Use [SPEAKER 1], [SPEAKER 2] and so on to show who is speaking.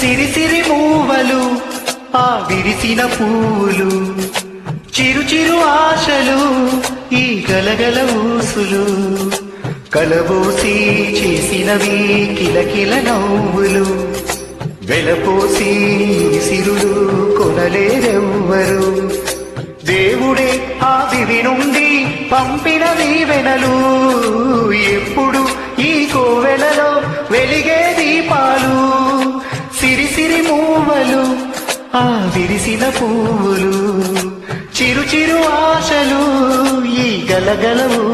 [SPEAKER 1] సిరిసిరి మూవలు ఆ విరిసిన పూలు చిరు చిరు ఆశలు ఈ గలగల ఊసులు. కలబోసి చేసినవి కిలకిల నవ్వులు. వెలపోసి సిరులు కొనలేరెవ్వరు దేవుడే ఆ దివి నుండి పంపిన దీవెనలు ఎప్పుడు ఈ కోవెలలో వెలిగే ఆ విరిసిన పువ్వులు చిరు చిరు ఆశలు ఈ గలగలవు.